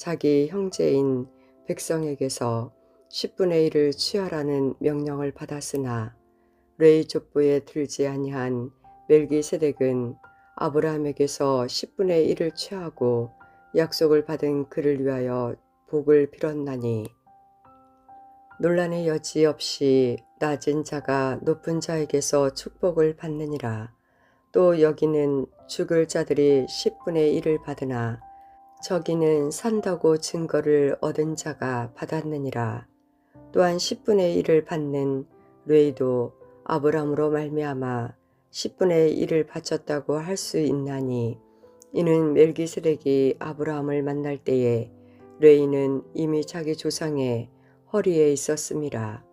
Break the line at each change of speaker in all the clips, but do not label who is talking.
자기 형제인 백성에게서 10분의 1을 취하라는 명령을 받았으나 레이 족보에 들지 아니한 멜기세덱은 아브라함에게서 10분의 1을 취하고 약속을 받은 그를 위하여 복을 빌었나니 논란의 여지 없이 낮은 자가 높은 자에게서 축복을 받느니라. 또 여기는 죽을 자들이 10분의 1을 받으나 저기는 산다고 증거를 얻은 자가 받았느니라. 또한 10분의 1을 받는 레이도 아브람으로 말미암아 10분의 1을 바쳤다고 할 수 있나니 이는 멜기스덱이 아브라함을 만날 때에 레이는 이미 자기 조상의 허리에 있었음이라.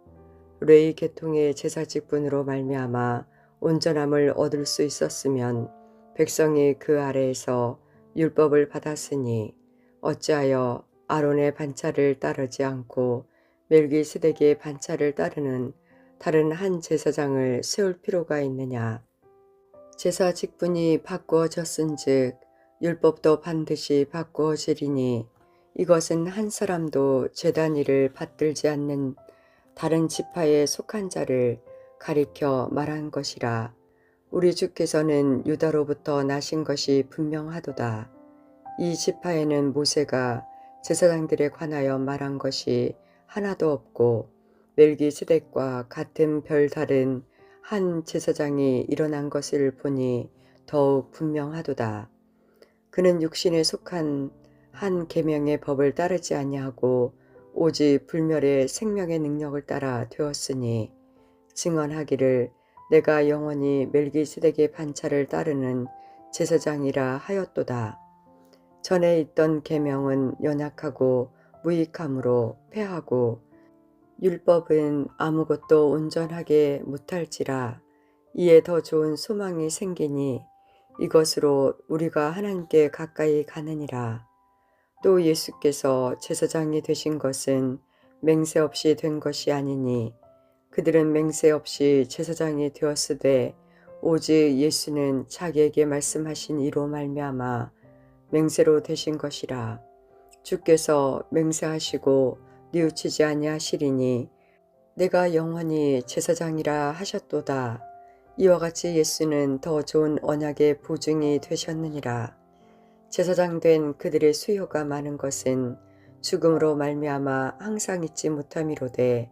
레이 계통의 제사 직분으로 말미암아 온전함을 얻을 수 있었으면 백성이 그 아래에서 율법을 받았으니 어찌하여 아론의 반차를 따르지 않고 멜기스덱의 반차를 따르는 다른 한 제사장을 세울 필요가 있느냐. 제사 직분이 바꾸어졌은즉 율법도 반드시 바꾸어지리니 이것은 한 사람도 제단 일을 받들지 않는 다른 지파에 속한 자를 가리켜 말한 것이라. 우리 주께서는 유다로부터 나신 것이 분명하도다. 이 지파에는 모세가 제사장들에 관하여 말한 것이 하나도 없고 멜기스덱과 같은 별다른 한 제사장이 일어난 것을 보니 더욱 분명하도다. 그는 육신에 속한 한 계명의 법을 따르지 아니하고 오직 불멸의 생명의 능력을 따라 되었으니 증언하기를 내가 영원히 멜기스덱의 반차를 따르는 제사장이라 하였도다. 전에 있던 계명은 연약하고 무익함으로 패하고 율법은 아무것도 온전하게 못할지라 이에 더 좋은 소망이 생기니 이것으로 우리가 하나님께 가까이 가느니라. 또 예수께서 제사장이 되신 것은 맹세 없이 된 것이 아니니 그들은 맹세 없이 제사장이 되었으되 오직 예수는 자기에게 말씀하신 이로 말미암아 맹세로 되신 것이라. 주께서 맹세하시고 뉘우치지 아니하시리니 내가 영원히 제사장이라 하셨도다. 이와 같이 예수는 더 좋은 언약의 보증이 되셨느니라. 제사장 된 그들의 수요가 많은 것은 죽음으로 말미암아 항상 잊지 못함이로되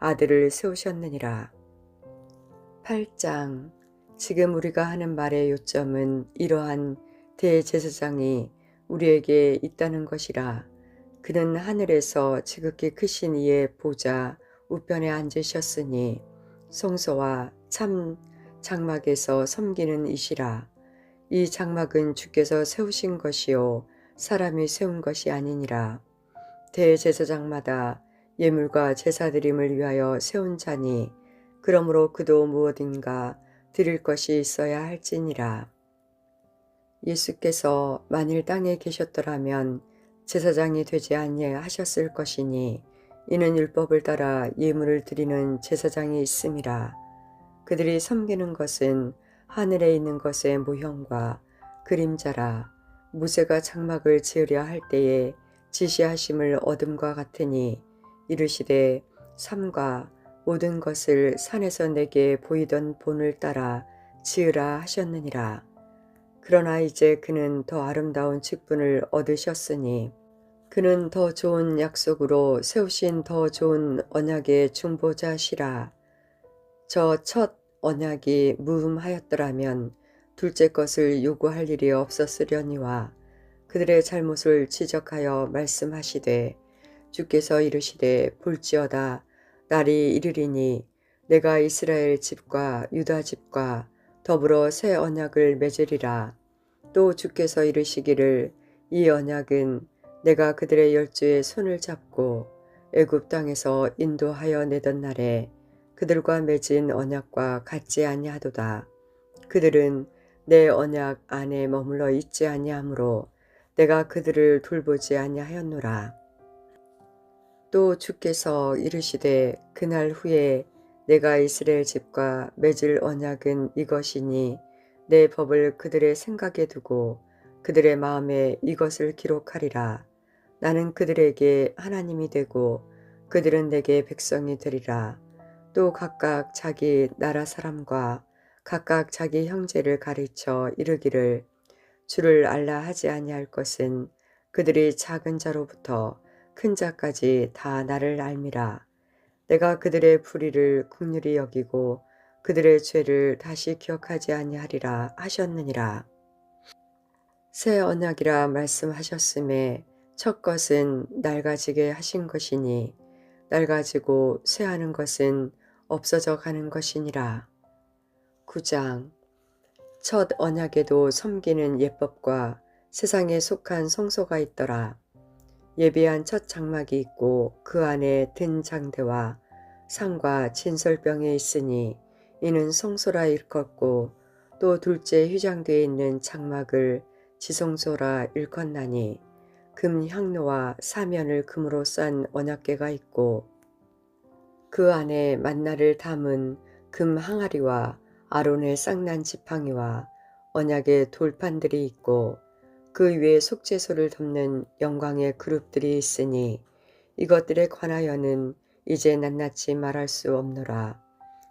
아들을 세우셨느니라. 8장 지금 우리가 하는 말의 요점은 이러한 대제사장이 우리에게 있다는 것이라 그는 하늘에서 지극히 크신 이의 보좌 우편에 앉으셨으니 성소와 참 장막에서 섬기는 이시라. 이 장막은 주께서 세우신 것이요 사람이 세운 것이 아니니라. 대제사장마다 예물과 제사드림을 위하여 세운 자니 그러므로 그도 무엇인가 드릴 것이 있어야 할지니라. 예수께서 만일 땅에 계셨더라면 제사장이 되지 아니하셨을 것이니 이는 율법을 따라 예물을 드리는 제사장이 있음이라. 그들이 섬기는 것은 하늘에 있는 것의 모형과 그림자라. 무쇠가 장막을 지으려 할 때에 지시하심을 얻음과 같으니 이르시되 삼과 모든 것을 산에서 내게 보이던 본을 따라 지으라 하셨느니라. 그러나 이제 그는 더 아름다운 직분을 얻으셨으니 그는 더 좋은 약속으로 세우신 더 좋은 언약의 중보자시라. 저 첫 언약이 무음하였더라면 둘째 것을 요구할 일이 없었으려니와 그들의 잘못을 지적하여 말씀하시되 주께서 이르시되 볼지어다 날이 이르리니 내가 이스라엘 집과 유다 집과 더불어 새 언약을 맺으리라. 또 주께서 이르시기를 이 언약은 내가 그들의 열주에 손을 잡고 애굽 땅에서 인도하여 내던 날에 그들과 맺은 언약과 같지 아니하도다. 그들은 내 언약 안에 머물러 있지 아니하므로 내가 그들을 돌보지 아니하였노라. 또 주께서 이르시되 그날 후에 내가 이스라엘 집과 맺을 언약은 이것이니 내 법을 그들의 생각에 두고 그들의 마음에 이것을 기록하리라. 나는 그들에게 하나님이 되고 그들은 내게 백성이 되리라. 또 각각 자기 나라 사람과 각각 자기 형제를 가르쳐 이르기를 주를 알라 하지 아니할 것은 그들이 작은 자로부터 큰 자까지 다 나를 알미라. 내가 그들의 불의를 국률이 여기고 그들의 죄를 다시 기억하지 아니하리라 하셨느니라. 새 언약이라 말씀하셨음에 첫 것은 낡아지게 하신 것이니 낡아지고 쇠하는 것은 없어져 가는 것이니라. 9장 첫 언약에도 섬기는 예법과 세상에 속한 성소가 있더라. 예비한 첫 장막이 있고 그 안에 든 장대와 상과 진설병에 있으니 이는 성소라 일컫고 또 둘째 휘장되어 있는 장막을 지성소라 일컫나니 금 향로와 사면을 금으로 싼 언약궤가 있고 그 안에 만나를 담은 금 항아리와 아론의 쌍난 지팡이와 언약의 돌판들이 있고 그 위에 속죄소를 덮는 영광의 그룹들이 있으니 이것들에 관하여는 이제 낱낱이 말할 수 없노라.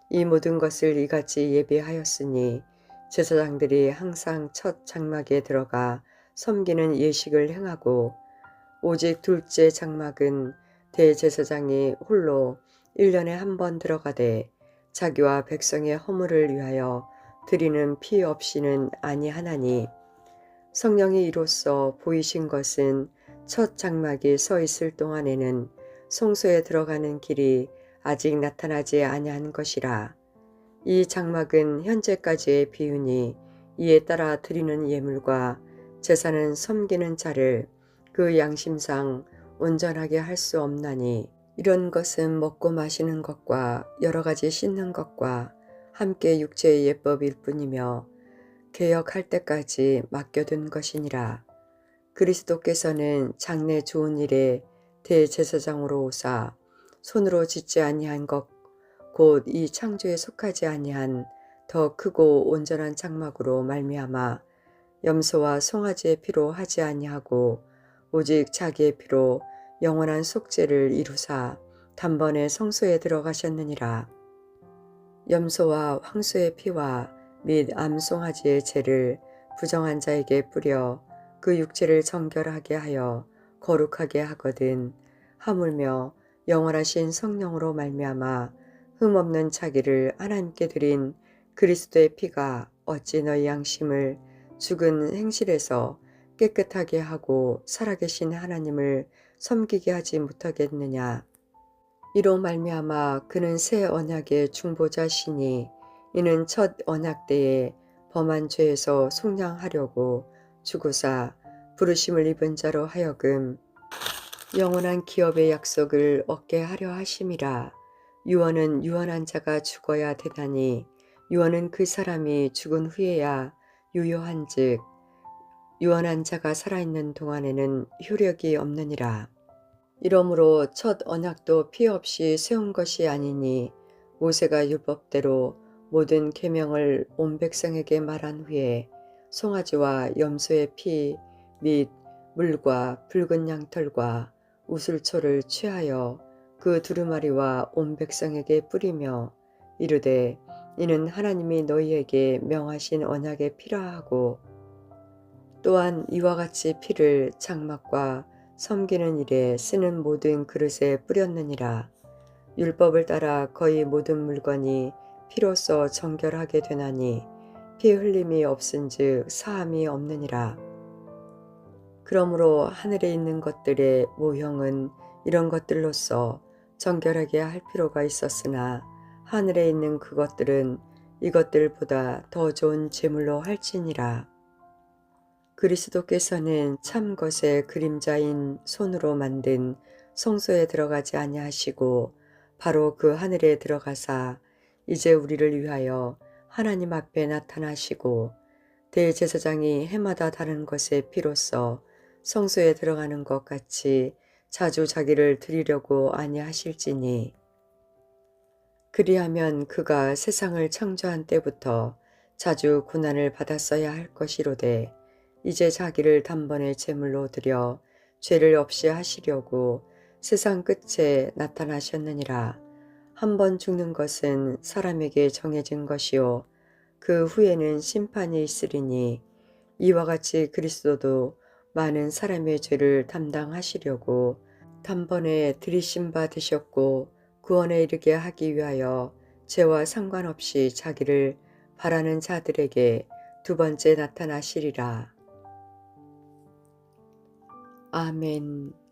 이 모든 것을 이같이 예비하였으니 제사장들이 항상 첫 장막에 들어가 섬기는 예식을 행하고 오직 둘째 장막은 대제사장이 홀로 1년에 한 번 들어가되 자기와 백성의 허물을 위하여 드리는 피 없이는 아니하나니 성령이 이로써 보이신 것은 첫 장막이 서 있을 동안에는 성소에 들어가는 길이 아직 나타나지 아니한 것이라. 이 장막은 현재까지의 비유니 이에 따라 드리는 예물과 제사는 섬기는 자를 그 양심상 온전하게 할 수 없나니 이런 것은 먹고 마시는 것과 여러 가지 씻는 것과 함께 육체의 예법일 뿐이며 개혁할 때까지 맡겨둔 것이니라. 그리스도께서는 장래 좋은 일에 대제사장으로 오사 손으로 짓지 아니한 것 곧 이 창조에 속하지 아니한 더 크고 온전한 장막으로 말미암아 염소와 송아지의 피로 하지 아니하고 오직 자기의 피로 영원한 속죄를 이루사 단번에 성소에 들어가셨느니라. 염소와 황소의 피와 및 암송아지의 죄를 부정한 자에게 뿌려 그 육체를 정결하게 하여 거룩하게 하거든 하물며 영원하신 성령으로 말미암아 흠없는 자기를 하나님께 드린 그리스도의 피가 어찌 너희 양심을 죽은 행실에서 깨끗하게 하고 살아계신 하나님을 섬기게 하지 못하겠느냐. 이로 말미암아 그는 새 언약의 중보자시니 이는 첫 언약 때에 범한 죄에서 속량하려고 죽으사 부르심을 입은 자로 하여금 영원한 기업의 약속을 얻게 하려 하심이라. 유언은 유언한 자가 죽어야 되나니 유언은 그 사람이 죽은 후에야 유효한즉 유언한 자가 살아있는 동안에는 효력이 없느니라. 이러므로 첫 언약도 피 없이 세운 것이 아니니 모세가 율법대로 모든 계명을 온 백성에게 말한 후에 송아지와 염소의 피 및 물과 붉은 양털과 우슬초를 취하여 그 두루마리와 온 백성에게 뿌리며 이르되 이는 하나님이 너희에게 명하신 언약의 피라 하고 또한 이와 같이 피를 장막과 섬기는 일에 쓰는 모든 그릇에 뿌렸느니라. 율법을 따라 거의 모든 물건이 피로써 정결하게 되나니 피 흘림이 없은즉 사함이 없느니라 그러므로 하늘에 있는 것들의 모형은 이런 것들로서 정결하게 할 필요가 있었으나 하늘에 있는 그것들은 이것들보다 더 좋은 제물로 할지니라. 그리스도께서는 참 것의 그림자인 손으로 만든 성소에 들어가지 아니하시고 바로 그 하늘에 들어가사 이제 우리를 위하여 하나님 앞에 나타나시고 대제사장이 해마다 다른 것의 피로써 성소에 들어가는 것 같이 자주 자기를 드리려고 아니하실지니. 그리하면 그가 세상을 창조한 때부터 자주 고난을 받았어야 할 것이로되 이제 자기를 단번에 제물로 드려 죄를 없이 하시려고 세상 끝에 나타나셨느니라 한 번 죽는 것은 사람에게 정해진 것이요 그 후에는 심판이 있으리니 이와 같이 그리스도도 많은 사람의 죄를 담당하시려고 단번에 들이심 받으셨고 구원에 이르게 하기 위하여 죄와 상관없이 자기를 바라는 자들에게 두 번째 나타나시리라. 아멘.